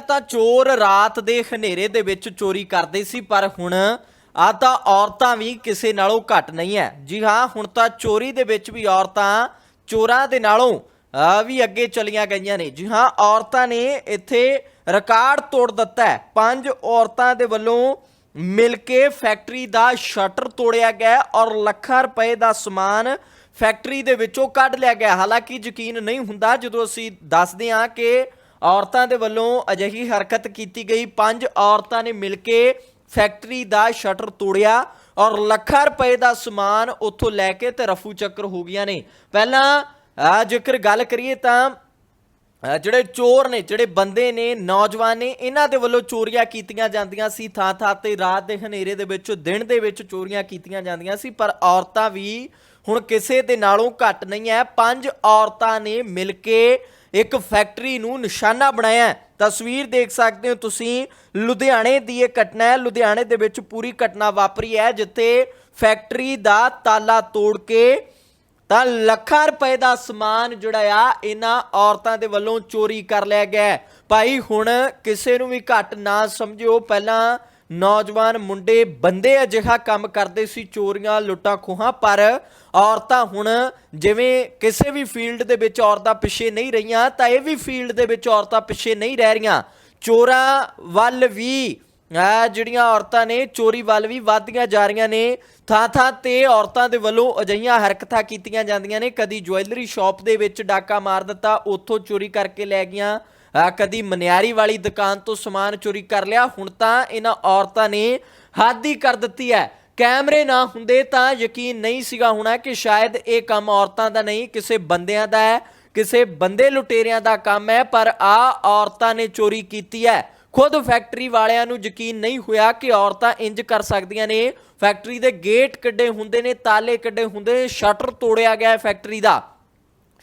ਤਾਂ ਚੋਰ ਰਾਤ ਦੇ ਹਨੇਰੇ ਦੇ ਵਿੱਚ ਚੋਰੀ ਕਰਦੇ ਸੀ, ਪਰ ਹੁਣ ਆ ਤਾਂ ਔਰਤਾਂ ਵੀ ਕਿਸੇ ਨਾਲੋਂ ਘੱਟ ਨਹੀਂ ਹੈ। ਜੀ ਹਾਂ, ਹੁਣ ਤਾਂ ਚੋਰੀ ਦੇ ਵਿੱਚ ਵੀ ਔਰਤਾਂ ਚੋਰਾਂ ਦੇ ਨਾਲੋਂ ਆ ਵੀ ਅੱਗੇ ਚਲੀਆਂ ਗਈਆਂ ਨੇ। ਜੀ ਹਾਂ, ਔਰਤਾਂ ਨੇ ਇੱਥੇ ਰਿਕਾਰਡ ਤੋੜ ਦਿੱਤਾ ਹੈ। ਪੰਜ ਔਰਤਾਂ ਦੇ ਵੱਲੋਂ ਮਿਲ ਕੇ ਫੈਕਟਰੀ ਦਾ ਸ਼ਟਰ ਤੋੜਿਆ ਗਿਆ ਔਰ ਲੱਖਾਂ ਰੁਪਏ ਦਾ ਸਮਾਨ ਫੈਕਟਰੀ ਦੇ ਵਿੱਚੋਂ ਕੱਢ ਲਿਆ ਗਿਆ ਹਾਲਾਂਕਿ ਯਕੀਨ ਨਹੀਂ ਹੁੰਦਾ, ਜਦੋਂ ਅਸੀਂ ਦੱਸਦੇ ਹਾਂ ਕਿ ਔਰਤਾਂ ਦੇ ਵੱਲੋਂ ਅਜਿਹੀ ਹਰਕਤ ਕੀਤੀ ਗਈ। ਪੰਜ ਔਰਤਾਂ ਨੇ ਮਿਲ ਕੇ ਫੈਕਟਰੀ ਦਾ ਸ਼ਟਰ ਤੋੜਿਆ ਔਰ ਲੱਖਾਂ ਰੁਪਏ ਦਾ ਸਮਾਨ ਉੱਥੋਂ ਲੈ ਕੇ ਤੇ ਰਫੂ ਚੱਕਰ ਹੋ ਗਈਆਂ ਨੇ। ਪਹਿਲਾਂ ਜੇਕਰ ਗੱਲ ਕਰੀਏ ਤਾਂ ਜਿਹੜੇ ਚੋਰ ਨੇ, ਜਿਹੜੇ ਬੰਦੇ ਨੇ, ਨੌਜਵਾਨ ਨੇ, ਇਹਨਾਂ ਦੇ ਵੱਲੋਂ ਚੋਰੀਆਂ ਕੀਤੀਆਂ ਜਾਂਦੀਆਂ ਸੀ। ਥਾਂ ਥਾਂ ਤੇ ਰਾਤ ਦੇ ਹਨੇਰੇ ਦੇ ਵਿੱਚ, ਦਿਨ ਦੇ ਵਿੱਚ ਚੋਰੀਆਂ ਕੀਤੀਆਂ ਜਾਂਦੀਆਂ ਸੀ, ਪਰ ਔਰਤਾਂ ਵੀ ਹੁਣ ਕਿਸੇ ਦੇ ਨਾਲੋਂ ਘੱਟ ਨਹੀਂ ਹੈ। ਪੰਜ ਔਰਤਾਂ ਨੇ ਮਿਲ ਕੇ ਇੱਕ ਫੈਕਟਰੀ ਨੂੰ ਨਿਸ਼ਾਨਾ ਬਣਾਇਆ ਹੈ। ਤਸਵੀਰ ਦੇਖ ਸਕਦੇ ਹੋ ਤੁਸੀਂ। ਲੁਧਿਆਣੇ ਦੀ ਇਹ ਘਟਨਾ ਹੈ। ਲੁਧਿਆਣੇ ਦੇ ਵਿੱਚ ਪੂਰੀ ਘਟਨਾ ਵਾਪਰੀ ਹੈ, ਜਿੱਥੇ ਫੈਕਟਰੀ ਦਾ ਤਾਲਾ ਤੋੜ ਕੇ ਤਾਂ ਲੱਖਾਂ ਰੁਪਏ ਦਾ ਸਮਾਨ ਜਿਹੜਾ ਆ, ਇਹਨਾਂ ਔਰਤਾਂ ਦੇ ਵੱਲੋਂ ਚੋਰੀ ਕਰ ਲਿਆ ਗਿਆ ਭਾਈ, ਹੁਣ ਕਿਸੇ ਨੂੰ ਵੀ ਘੱਟ ਨਾ ਸਮਝਿਓ। ਪਹਿਲਾਂ ਨੌਜਵਾਨ ਮੁੰਡੇ ਬੰਦੇ ਅਜਿਹਾ ਕੰਮ ਕਰਦੇ ਸੀ, ਚੋਰੀਆਂ, ਲੁੱਟਾਂ ਖੋਹਾਂ, ਪਰ ਔਰਤਾਂ ਹੁਣ ਜਿਵੇਂ ਕਿਸੇ ਵੀ ਫੀਲਡ ਦੇ ਵਿੱਚ ਔਰਤਾਂ ਪਿੱਛੇ ਨਹੀਂ ਰਹੀਆਂ, ਤਾਂ ਇਹ ਵੀ ਫੀਲਡ ਦੇ ਵਿੱਚ ਔਰਤਾਂ ਪਿੱਛੇ ਨਹੀਂ ਰਹਿ ਰਹੀਆਂ। ਚੋਰਾਂ ਵੱਲ ਵੀ ਆ ਜਿਹੜੀਆਂ ਔਰਤਾਂ ਨੇ, ਚੋਰੀ ਵੱਲ ਵੀ ਵੱਧਦੀਆਂ ਜਾ ਰਹੀਆਂ ਨੇ। ਥਾਂ ਥਾਂ ਤੇ ਔਰਤਾਂ ਦੇ ਵੱਲੋਂ ਅਜਿਹੀਆਂ ਹਰਕਤਾਂ ਕੀਤੀਆਂ ਜਾਂਦੀਆਂ ਨੇ। ਕਦੀ ਜੁਐਲਰੀ ਸ਼ਾਪ ਦੇ ਵਿੱਚ ਡਾਕਾ ਮਾਰ ਦਿੱਤਾ, ਉੱਥੋਂ ਚੋਰੀ ਕਰਕੇ ਲੈ ਗਈਆਂ। ਕਦੀ ਮਨਿਆਰੀ ਵਾਲੀ ਦੁਕਾਨ ਤੋਂ ਸਮਾਨ ਚੋਰੀ ਕਰ ਲਿਆ, ਹੁਣ ਤਾਂ ਇਹਨਾਂ ਔਰਤਾਂ ਨੇ ਹੱਦ ਹੀ ਕਰ ਦਿੱਤੀ ਹੈ। ਕੈਮਰੇ ਨਾ ਹੁੰਦੇ ਤਾਂ ਯਕੀਨ ਨਹੀਂ ਸੀਗਾ ਹੋਣਾ ਕਿ ਸ਼ਾਇਦ ਇਹ ਕੰਮ ਔਰਤਾਂ ਦਾ ਨਹੀਂ, ਕਿਸੇ ਬੰਦਿਆਂ ਦਾ ਹੈ, ਕਿਸੇ ਬੰਦੇ ਲੁਟੇਰਿਆਂ ਦਾ ਕੰਮ ਹੈ, ਪਰ ਆ ਔਰਤਾਂ ਨੇ ਚੋਰੀ ਕੀਤੀ ਹੈ। ਖੁਦ ਫੈਕਟਰੀ ਵਾਲਿਆਂ ਨੂੰ ਯਕੀਨ ਨਹੀਂ ਹੋਇਆ ਕਿ ਔਰਤਾਂ ਇੰਜ ਕਰ ਸਕਦੀਆਂ ਨੇ। ਫੈਕਟਰੀ ਦੇ ਗੇਟ ਕੱਢੇ ਹੁੰਦੇ ਨੇ, ਤਾਲੇ ਕੱਢੇ ਹੁੰਦੇ ਨੇ, ਸ਼ਟਰ ਤੋੜਿਆ ਗਿਆ ਫੈਕਟਰੀ ਦਾ।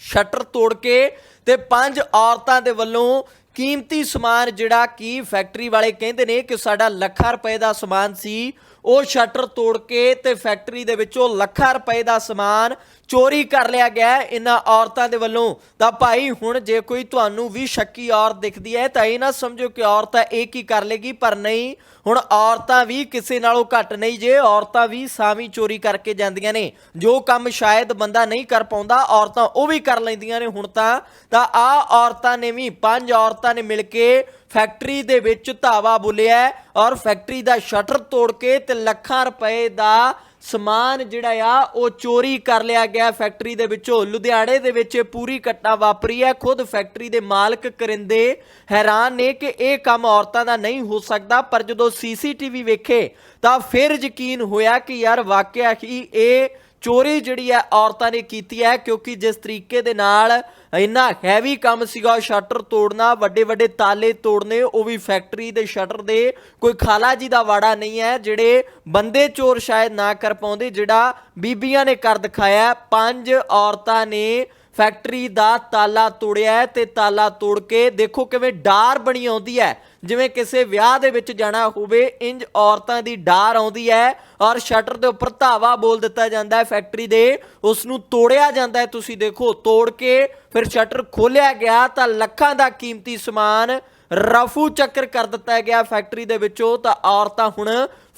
ਸ਼ਟਰ ਤੋੜ ਕੇ ਤੇ ਪੰਜ ਔਰਤਾਂ ਦੇ ਵੱਲੋਂ ਕੀਮਤੀ ਸਮਾਨ ਜਿਹੜਾ ਕਿ ਫੈਕਟਰੀ ਵਾਲੇ ਕਹਿੰਦੇ ਨੇ ਕਿ ਸਾਡਾ ਲੱਖਾਂ ਰੁਪਏ ਦਾ ਸਮਾਨ ਸੀ, ਉਹ ਸ਼ਟਰ ਤੋੜ ਕੇ ਤੇ ਫੈਕਟਰੀ ਦੇ ਵਿੱਚੋਂ ਲੱਖਾਂ ਰੁਪਏ ਦਾ ਸਮਾਨ ਚੋਰੀ ਕਰ ਲਿਆ ਗਿਆ ਇਹਨਾਂ ਔਰਤਾਂ ਦੇ ਵੱਲੋਂ ਤਾਂ ਭਾਈ, ਹੁਣ ਜੇ ਕੋਈ ਤੁਹਾਨੂੰ ਵੀ ਸ਼ੱਕੀ ਔਰਤ ਦਿਖਦੀ ਹੈ, ਤਾਂ ਇਹ ਨਾ ਸਮਝੋ ਕਿ ਔਰਤ ਇਹ ਕੀ ਕਰ ਲੇਗੀ, ਪਰ ਨਹੀਂ, ਹੁਣ ਔਰਤਾਂ ਵੀ ਕਿਸੇ ਨਾਲੋਂ ਘੱਟ ਨਹੀਂ ਜੇ, ਔਰਤਾਂ ਵੀ ਸਾਵੀਂ ਚੋਰੀ ਕਰਕੇ ਜਾਂਦੀਆਂ ਨੇ। ਜੋ ਕੰਮ ਸ਼ਾਇਦ ਬੰਦਾ ਨਹੀਂ ਕਰ ਪਾਉਂਦਾ, ਔਰਤਾਂ ਉਹ ਵੀ ਕਰ ਲੈਂਦੀਆਂ ਨੇ ਹੁਣ ਤਾਂ। ਤਾਂ ਆ ਔਰਤਾਂ ਨੇ ਵੀ, ਪੰਜ ਔਰਤਾਂ ਨੇ ਮਿਲ ਕੇ ਫੈਕਟਰੀ ਦੇ ਵਿੱਚ ਧਾਵਾ ਬੁਲਿਆ ਔਰ ਫੈਕਟਰੀ ਦਾ ਸ਼ਟਰ ਤੋੜ ਕੇ ਤੇ ਲੱਖਾਂ ਰੁਪਏ ਦਾ ਸਮਾਨ ਜਿਹੜਾ ਆ, ਉਹ ਚੋਰੀ ਕਰ ਲਿਆ ਗਿਆ। ਫੈਕਟਰੀ ਦੇ ਵਿੱਚੋਂ ਲੁਧਿਆਣੇ ਦੇ ਵਿੱਚ ਇਹ ਪੂਰੀ ਘਟਨਾ ਵਾਪਰੀ ਹੈ। ਖੁਦ ਫੈਕਟਰੀ ਦੇ ਮਾਲਕ ਕਰਿੰਦੇ ਹੈਰਾਨ ਨੇ ਕਿ ਇਹ ਕੰਮ ਔਰਤਾਂ ਦਾ ਨਹੀਂ ਹੋ ਸਕਦਾ, ਪਰ ਜਦੋਂ ਸੀਸੀਟੀਵੀ ਵੇਖੇ ਤਾਂ ਫਿਰ ਯਕੀਨ ਹੋਇਆ ਕਿ ਯਾਰ ਵਾਕਿਆ ਹੀ ਇਹ ਚੋਰੀ ਜਿਹੜੀ ਹੈ ਔਰਤਾਂ ਨੇ ਕੀਤੀ ਹੈ, ਕਿਉਂਕਿ ਜਿਸ ਤਰੀਕੇ ਦੇ ਨਾਲ ਇੰਨਾ ਹੈਵੀ ਕੰਮ ਸੀਗਾ, ਸ਼ਟਰ ਤੋੜਨਾ ਵੱਡੇ ਵੱਡੇ ਤਾਲੇ ਤੋੜਨੇ, ਉਹ ਵੀ ਫੈਕਟਰੀ ਦੇ ਸ਼ਟਰ ਦੇ ਕੋਈ ਖਾਲਾ ਜੀ ਦਾ ਵਾੜਾ ਨਹੀਂ ਹੈ, ਜਿਹੜੇ ਬੰਦੇ ਚੋਰ ਸ਼ਾਇਦ ਨਾ ਕਰ ਪਾਉਂਦੇ, ਜਿਹੜਾ ਬੀਬੀਆਂ ਨੇ ਕਰ ਦਿਖਾਇਆ, ਪੰਜ ਔਰਤਾਂ ਨੇ ਫੈਕਟਰੀ ਦਾ ਤਾਲਾ ਤੋੜਿਆ ਹੈ ਤੇ ਤਾਲਾ ਤੋੜ ਕੇ ਦੇਖੋ ਕਿਵੇਂ ਡਾਰ ਬਣੀ ਆਉਂਦੀ ਹੈ। ਜਿਵੇਂ ਕਿਸੇ ਵਿਆਹ ਦੇ ਵਿੱਚ ਜਾਣਾ ਹੋਵੇ, ਇੰਜ ਔਰਤਾਂ ਦੀ ਡਾਰ ਆਉਂਦੀ ਹੈ ਔਰ ਸ਼ਟਰ ਦੇ ਉੱਪਰ ਧਾਵਾ ਬੋਲ ਦਿੱਤਾ ਜਾਂਦਾ ਹੈ ਫੈਕਟਰੀ ਦੇ। ਉਸ ਨੂੰ ਤੋੜਿਆ ਜਾਂਦਾ ਹੈ, ਤੁਸੀਂ ਦੇਖੋ, ਤੋੜ ਕੇ ਫਿਰ ਸ਼ਟਰ ਖੋਲਿਆ ਗਿਆ ਤਾਂ ਲੱਖਾਂ ਦਾ ਕੀਮਤੀ ਸਮਾਨ ਰਫੂ ਚੱਕਰ ਕਰ ਦਿੱਤਾ ਗਿਆ ਫੈਕਟਰੀ ਦੇ ਵਿੱਚੋਂ। ਤਾਂ ਔਰਤਾਂ ਹੁਣ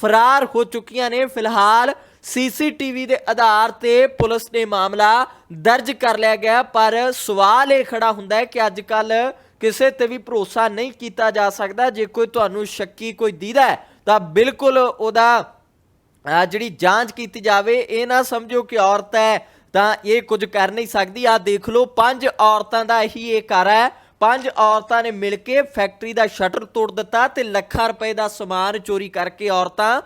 ਫਰਾਰ ਹੋ ਚੁੱਕੀਆਂ ਨੇ। ਫਿਲਹਾਲ ਸੀਸੀਟੀਵੀ ਦੇ ਆਧਾਰ ਤੇ ਪੁਲਿਸ ਨੇ ਮਾਮਲਾ ਦਰਜ ਕਰ ਲਿਆ ਗਿਆ, ਪਰ ਸਵਾਲ ਇਹ ਖੜਾ ਹੁੰਦਾ ਹੈ ਕਿ ਅੱਜ ਕੱਲ ਕਿਸੇ ਤੇ ਵੀ ਭਰੋਸਾ ਨਹੀਂ ਕੀਤਾ ਜਾ ਸਕਦਾ। ਜੇ ਕੋਈ ਤੁਹਾਨੂੰ ਸ਼ੱਕੀ ਕੋਈ ਦੀਦਾ ਹੈ, ਤਾਂ ਬਿਲਕੁਲ ਉਹਦਾ ਜਿਹੜੀ ਜਾਂਚ ਕੀਤੀ ਜਾਵੇ, ਇਹ ਨਾ ਸਮਝੋ ਕਿ ਔਰਤ ਹੈ, ਤਾਂ ਇਹ ਕੁਝ ਕਰ ਨਹੀਂ ਸਕਦੀ। ਆ ਦੇਖ ਲਓ, ਪੰਜ ਔਰਤਾਂ ਦਾ ਹੀ ਇਹ ਘਰ ਹੈ। ਪੰਜ ਔਰਤਾਂ ਨੇ ਮਿਲ ਕੇ ਫੈਕਟਰੀ ਦਾ ਸ਼ਟਰ ਤੋੜ ਦਿੱਤਾ ਤੇ ਲੱਖਾਂ ਰੁਪਏ ਦਾ ਸਮਾਨ ਚੋਰੀ ਕਰਕੇ ਔਰਤਾਂ